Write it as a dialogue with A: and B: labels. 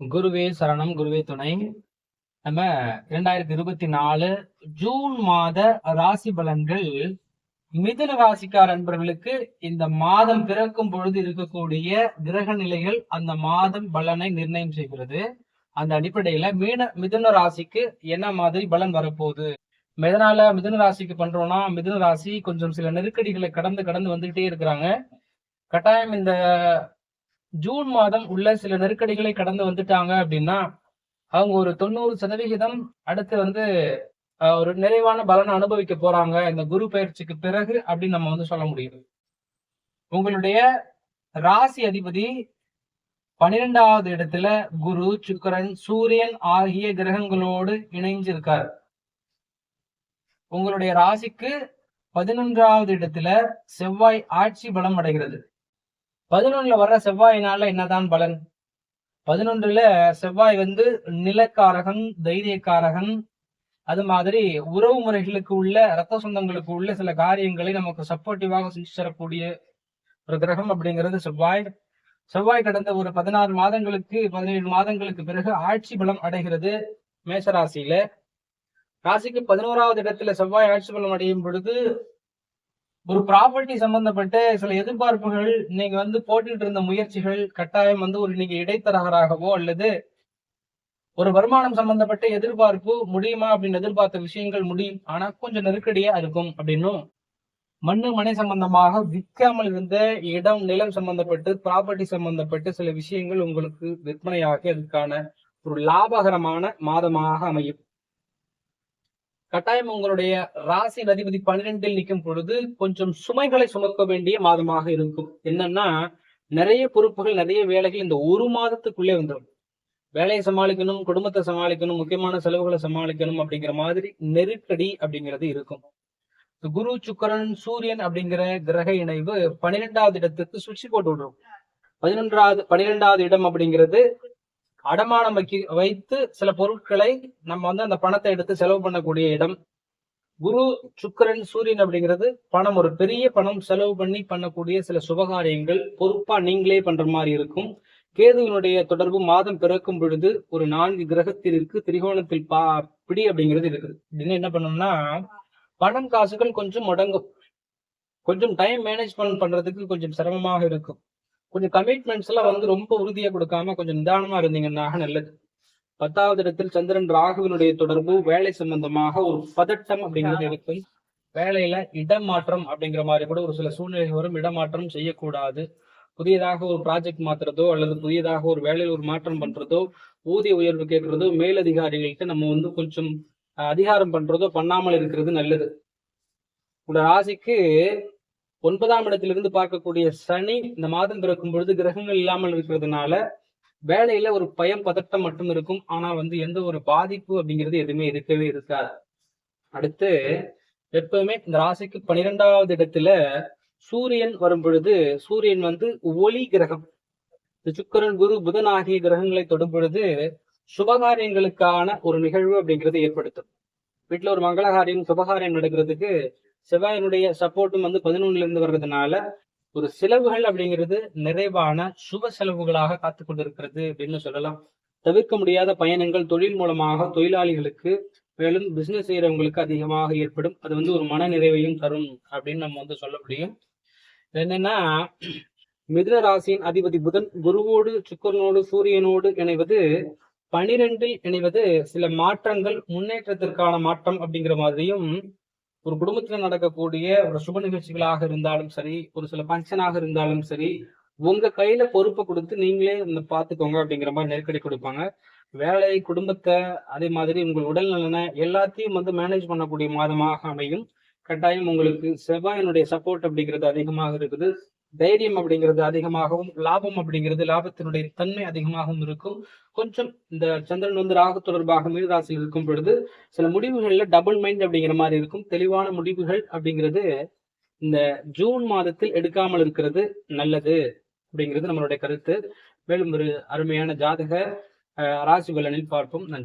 A: குருவே சரணம் குருவே துணை. நம்ம இரண்டாயிரத்தி இருபத்தி நாலு ஜூன் மாத ராசி பலன்கள். மிதுன ராசிக்கார் அன்பர்களுக்கு இந்த மாதம் பிறக்கும் பொழுது இருக்கக்கூடிய கிரக நிலைகள் அந்த மாதம் பலனை நிர்ணயம் செய்கிறது. அந்த அடிப்படையில மீன மிதுன ராசிக்கு என்ன மாதிரி பலன் வரப்போகுது? எதனால மிதுன ராசிக்கு பண்றோம்னா மிதுன ராசி கொஞ்சம் சில நெருக்கடிகளை கடந்து கடந்து வந்துகிட்டே இருக்கிறாங்க. கட்டாயம் இந்த ஜூன் மாதம் உள்ள சில நெருக்கடிகளை கடந்து வந்துட்டாங்க அப்படின்னா அவங்க ஒரு தொண்ணூறு சதவிகிதம் அடுத்து வந்து அஹ், ஒரு நிறைவான பலனை அனுபவிக்க போறாங்க. இந்த குரு பயிற்சிக்கு பிறகு அப்படின்னு நம்ம வந்து சொல்ல முடியுது. உங்களுடைய ராசி அதிபதி பன்னிரெண்டாவது இடத்துல குரு சுக்கரன் சூரியன் ஆகிய கிரகங்களோடு இணைஞ்சிருக்கார். உங்களுடைய ராசிக்கு பதினொன்றாவது இடத்துல செவ்வாய் ஆட்சி பலம் அடைகிறது. பதினொன்னுல வர்ற செவ்வாயினால என்னதான் பலன்? பதினொன்றுல செவ்வாய் வந்து நிலக்காரகன் தைரியக்காரகன். அது மாதிரி உறவு முறைகளுக்கு உள்ள ரத்த சொந்தங்களுக்கு உள்ள சில காரியங்களை நமக்கு சப்போர்ட்டிவாக செஞ்சு தரக்கூடிய ஒரு கிரகம் அப்படிங்கிறது செவ்வாய். செவ்வாய் கடந்த ஒரு பதினாறு மாதங்களுக்கு பதினேழு மாதங்களுக்கு பிறகு ஆட்சி பலம் அடைகிறது மேசராசியில ராசிக்கு பதினோராவது இடத்துல செவ்வாய் ஆட்சி பலம் அடையும் பொழுது ஒரு ப்ராப்பர்ட்டி சம்பந்தப்பட்ட சில எதிர்பார்ப்புகள் நீங்க வந்து போட்டுட்டு இருந்த முயற்சிகள் கட்டாயம் வந்து ஒரு நீங்க இடைத்தரகராகவோ அல்லது ஒரு வருமானம் சம்பந்தப்பட்ட எதிர்பார்ப்பு முடியுமா அப்படின்னு எதிர்பார்த்த விஷயங்கள் முடியும். ஆனா கொஞ்சம் நெருக்கடியா இருக்கும் அப்படின்னும் மண்ணு மனை சம்பந்தமாக விற்காமல் இருந்த இடம் நிலம் சம்பந்தப்பட்டு ப்ராப்பர்ட்டி சம்பந்தப்பட்டு சில விஷயங்கள் உங்களுக்கு விற்பனையாகி அதுக்கான ஒரு லாபகரமான மாதமாக அமையும். கட்டாயம் உங்களுடைய ராசி அதிபதி பன்னிரெண்டில் நிற்கும் பொழுது கொஞ்சம் சுமைகளை சுமக்க வேண்டிய மாதமாக இருக்கும். என்னன்னா நிறைய பொறுப்புகள் நிறைய வேலைகள் இந்த ஒரு மாதத்துக்குள்ளே வந்துடும். வேலையை சமாளிக்கணும் குடும்பத்தை சமாளிக்கணும் முக்கியமான செலவுகளை சமாளிக்கணும் அப்படிங்கிற மாதிரி நெருக்கடி அப்படிங்கிறது இருக்கும். குரு சுக்கரன் சூரியன் அப்படிங்கிற கிரக இணைவு பன்னிரெண்டாவது இடத்துக்கு சுவிட்ச் போட்டு விடுறோம். பதினொன்றாவது பன்னிரெண்டாவது இடம் அப்படிங்கிறது அடமானம் வைக்க வைத்து சில பொருட்களை நம்ம வந்து அந்த பணத்தை எடுத்து செலவு பண்ணக்கூடிய இடம். குரு சுக்கிரன் சூரியன் அப்படிங்கிறது பணம். ஒரு பெரிய பணம் செலவு பண்ணி பண்ணக்கூடிய சில சுபகாரியங்கள். பொறுப்பா நீங்களே பண்ற மாதிரி இருக்கும். கேதுவினுடைய தொடர்பு மாதம் பிறக்கும் பொழுது ஒரு நான்கு கிரகத்திற்கு திரிகோணத்தில் பா பிடி அப்படிங்கிறது இருக்குது. இன்னும் என்ன பண்ணோம்னா பணம் காசுகள் கொஞ்சம் முடங்கும். கொஞ்சம் டைம் மேனேஜ்மெண்ட் பண்றதுக்கு கொஞ்சம் சிரமமாக இருக்கும். கொஞ்சம் கமிட்மெண்ட்ஸ் எல்லாம் வந்து ரொம்ப உறுதியா கொடுக்காம கொஞ்சம் நிதானமா இருந்தீங்கன்னா நல்லது பத்தாவது இடத்தில் சந்திரன் ராகுவினுடைய தொடர்பு வேலை சம்பந்தமாக ஒரு பதட்டம் அப்படிங்கிறது இருக்கும். வேலையில இடமாற்றம் அப்படிங்கிற மாதிரி கூட ஒரு சில சூழ்நிலைகள் வரும். இடமாற்றம் செய்யக்கூடாது. புதியதாக ஒரு ப்ராஜெக்ட் மாத்துறதோ அல்லது புதியதாக ஒரு வேலையில் ஒரு மாற்றம் பண்றதோ ஊதிய உயர்வு கேட்கறதோ மேலதிகாரிகள்கிட்ட நம்ம வந்து கொஞ்சம் அதிகாரம் பண்றதோ பண்ணாமல் இருக்கிறது நல்லது. உங்களோட ராசிக்கு ஒன்பதாம் இடத்திலிருந்து பார்க்கக்கூடிய சனி இந்த மாதம் பிறக்கும் பொழுது கிரகங்கள் இல்லாமல் இருக்கிறதுனால வேலையில ஒரு பயம் பதட்டம் மட்டும் இருக்கும். ஆனா வந்து எந்த ஒரு பாதிப்பு அப்படிங்கிறது எதுவுமே இருக்கவே இருக்காது. அடுத்து எப்பவுமே இந்த ராசிக்கு பன்னிரெண்டாவது இடத்துல சூரியன் வரும் பொழுது சூரியன் வந்து ஒளி கிரகம். சுக்கரன் சுக்கிரன் குரு புதன் ஆகிய கிரகங்களை தொடும் பொழுது சுபகாரியங்களுக்கான ஒரு நிகழ்வு அப்படிங்கிறது ஏற்படுத்தும். வீட்டுல ஒரு மங்களகாரியம் சுபகாரியம் நடக்கிறதுக்கு செவ்வாயினுடைய சப்போர்ட்டும் வந்து பதினொன்னுல இருந்து வர்றதுனால ஒரு செலவுகள் அப்படிங்கிறது நிறைவான சுப செலவுகளாக காத்து கொண்டிருக்கிறது அப்படின்னு சொல்லலாம். தவிர்க்க முடியாத பயணங்கள் தொழில் மூலமாக தொழிலாளிகளுக்கு மேலும் பிசினஸ் செய்யறவங்களுக்கு அதிகமாக ஏற்படும். அது வந்து ஒரு மன நிறைவையும் தரும் அப்படின்னு நம்ம வந்து சொல்ல முடியும். என்னன்னா மிதுன ராசியின் அதிபதி புதன் குருவோடு சுக்கரனோடு சூரியனோடு இணைவது பனிரெண்டில் இணைவது சில மாற்றங்கள் முன்னேற்றத்திற்கான மாற்றம் அப்படிங்கிற மாதிரியும் ஒரு குடும்பத்துல நடக்கக்கூடிய ஒரு சுப நிகழ்ச்சிகளாக இருந்தாலும் சரி ஒரு சில ஃபங்க்ஷனாக இருந்தாலும் சரி உங்க கையில பொறுப்பை கொடுத்து நீங்களே இந்த பாத்துக்கோங்க அப்படிங்கிற மாதிரி நெருக்கடி கொடுப்பாங்க. வேலை குடும்பத்தை அதே மாதிரி உங்கள் உடல் நலனை எல்லாத்தையும் வந்து மேனேஜ் பண்ணக்கூடிய மாதமாக அமையும். கட்டாயம் உங்களுக்கு செவ்வாயினுடைய சப்போர்ட் அப்படிங்கிறது அதிகமாக இருக்குது. தைரியம் அப்படிங்கிறது அதிகமாகவும் லாபம் அப்படிங்கிறது லாபத்தினுடைய தன்மை அதிகமாகவும் இருக்கும். கொஞ்சம் இந்த சந்திரன் வந்து ராகு தொடர்பாக மீனராசியில் இருக்கும் பொழுது சில முடிவுகள்ல டபுள் மைண்ட் அப்படிங்கிற மாதிரி இருக்கும். தெளிவான முடிவுகள் அப்படிங்கிறது இந்த ஜூன் மாதத்தில் எடுக்காமல் இருக்கிறது நல்லது அப்படிங்கிறது நம்மளுடைய கருத்து. மேலும் ஒரு அருமையான ஜாதக ராசி பலனில் பார்ப்போம். நன்றி.